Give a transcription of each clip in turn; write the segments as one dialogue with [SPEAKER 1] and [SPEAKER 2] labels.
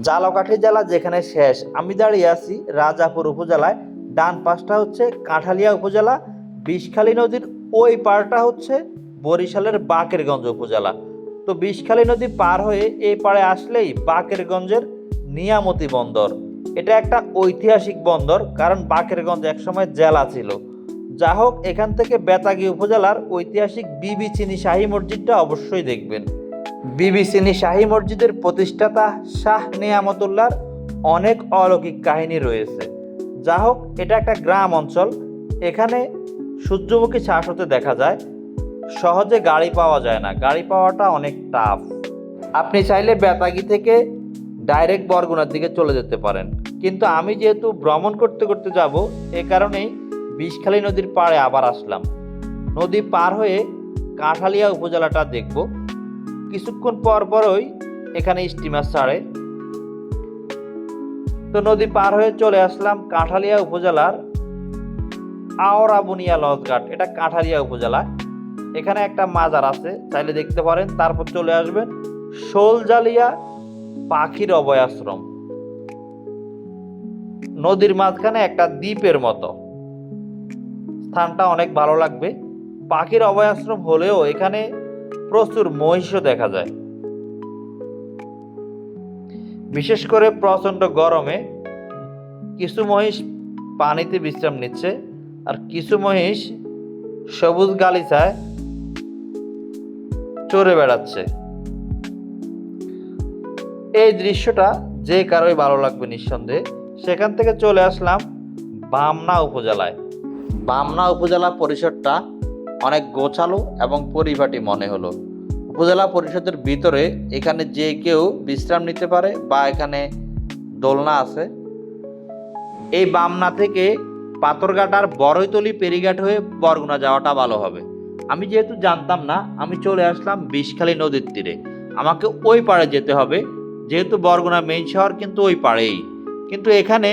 [SPEAKER 1] জালকাঠি জেলা যেখানে শেষ। আমি দাঁড়িয়ে আছি রাজাপুর উপজেলায়। ডান পাশটা হচ্ছে কাঁঠালিয়া উপজেলা। বিষখালী নদীর ওই পাড়টা হচ্ছে বরিশালের বাকেরগঞ্জ উপজেলা। তো বিষখালী নদী পার হয়ে এই পাড়ে আসলেই বাকেরগঞ্জের নিয়ামতি বন্দর। এটা একটা ঐতিহাসিক বন্দর, কারণ বাকেরগঞ্জ একসময় জেলা ছিল। যা হোক, এখান থেকে বেতাগী উপজেলার ঐতিহাসিক বিবি চিনি শাহী মসজিদটা অবশ্যই দেখবেন। বিবি চিনি শাহী মসজিদের প্রতিষ্ঠাতা শাহ নিয়ামতুল্লাহর অনেক অলৌকিক কাহিনী রয়েছে। যা হোক, এটা একটা গ্রাম অঞ্চল। এখানে সূর্যমুখী শ্বাস হতে দেখা যায়। সহজে গাড়ি পাওয়া যায় না। গাড়ি পাওয়াটা অনেক টাফ আপনি চাইলে বেতাগি থেকে ডাইরেক্ট বরগুনার দিকে চলে যেতে পারেন। কিন্তু আমি যেহেতু ভ্রমণ করতে করতে যাব, এ কারণেই বিষখালী নদীর পাড়ে আবার আসলাম। নদী পার হয়ে কাঁঠালিয়া উপজেলাটা দেখব। কিছুক্ষণ পর পরই এখানে স্টিমার ছাড়ে। তো নদী পার হয়ে চলে আসলাম কাঁঠালিয়া উপজেলার আওরাবুনিয়া লজঘাট এটা কাঁঠালিয়া উপজেলা। এখানে একটা মাজার আছে, চাইলে দেখতে পারেন। তারপর চলে আসবেন শোলজালিয়া পাখির অভয়াশ্রম। নদীর মাঝখানে একটা দ্বীপের মতো। স্থানটা অনেক ভালো লাগবে। পাখির অভয়াশ্রম হলেও এখানে প্রচুর মহিষও দেখা যায়। বিশেষ করে প্রচণ্ড গরমে কিছু মহিষ পানিতে বিশ্রাম নিচ্ছে আর কিছু মহিষ সবুজ গালিচায় চড়ে বেড়াচ্ছে। এই দৃশ্যটা যে কারোই ভালো লাগবে নিঃসন্দেহে। সেখান থেকে চলে আসলাম বামনা উপজেলায়। বামনা উপজেলা পরিষদটা অনেক গোছালো এবং পরিপাটি মনে হলো। উপজেলা পরিষদের ভিতরে এখানে যে কেউ বিশ্রাম নিতে পারে বা এখানে দোলনা আছে, এই বামনা থেকে পাথরঘাট আর বড়ইতলি পেরিঘাট হয়ে বরগুনা যাওয়াটা ভালো হবে। আমি যেহেতু জানতাম না, আমি চলে আসলাম বিষখালী নদীর তীরে। আমাকে ওই পাড়ে যেতে হবে, যেহেতু বরগুনা মেইন শহর কিন্তু ওই পাড়েই। কিন্তু এখানে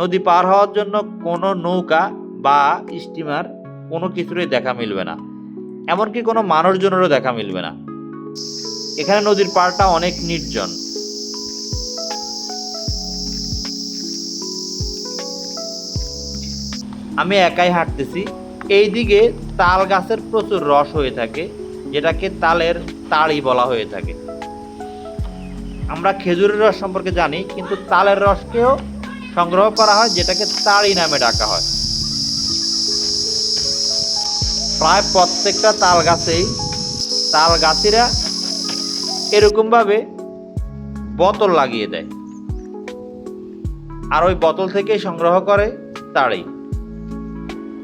[SPEAKER 1] নদী পার হওয়ার জন্য কোনো নৌকা বা স্টিমার কোনো কিছুরই দেখা মিলবে না। এমনকি কোনো মানুষজনেরও দেখা মিলবে না। এখানে নদীর পাড়টা অনেক নির্জন। আমি একাই হাঁটতেছি। এই দিকে তাল গাছের প্রচুর রস হয়ে থাকে, যেটাকে তালের তাড়ি বলা হয়ে থাকে। আমরা খেজুরের রস সম্পর্কে জানি, কিন্তু তালের রসকেও সংগ্রহ করা হয়, যেটাকে তাড়ি নামে ডাকা হয়। প্রায় প্রত্যেকটা তাল গাছেই তাল গাছিরা এরকমভাবে বোতল লাগিয়ে দেয়। আর ওই বোতল থেকেই সংগ্রহ করে তাড়ি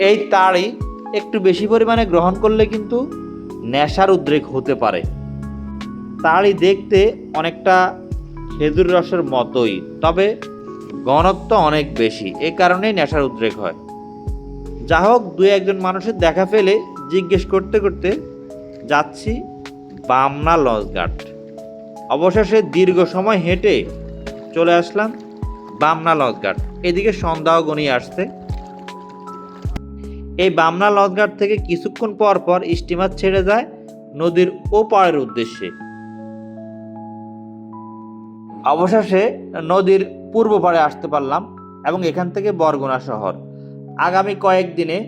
[SPEAKER 1] এই তাড়ি একটু বেশি পরিমাণে গ্রহণ করলে কিন্তু নেশার উদ্রেক হতে পারে। তাড়ি দেখতে অনেকটা খেজুর রসের মতোই, তবে ঘনত্ব অনেক বেশি, এ কারণেই নেশার উদ্রেক হয়। যা হোক দু একজন মানুষের দেখা পেলে জিজ্ঞেস করতে করতে যাচ্ছি বামনা লঞ্চঘাট অবশেষে দীর্ঘ সময় হেঁটে চলে আসলাম বামনা লঞ্চঘাট এদিকে সন্ধ্যাও গনিয়ে আসছে। এই বামনা লঞ্চঘাট থেকে কিছুক্ষণ পর পর স্টিমার ছেড়ে যায় নদীর ওপারের উদ্দেশ্যে। অবশেষে নদীর পূর্ব পাড়ে আসতে পারলাম এবং এখান থেকে বরগুনা শহর। আগামী কয়েকদিনে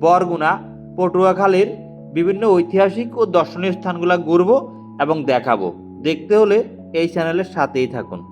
[SPEAKER 1] বরগুনা, পটুয়াখালীর বিভিন্ন ঐতিহাসিক ও দর্শনীয় স্থানগুলো ঘুরব এবং দেখাবো। দেখতে হলে এই চ্যানেলের সাথেই থাকুন।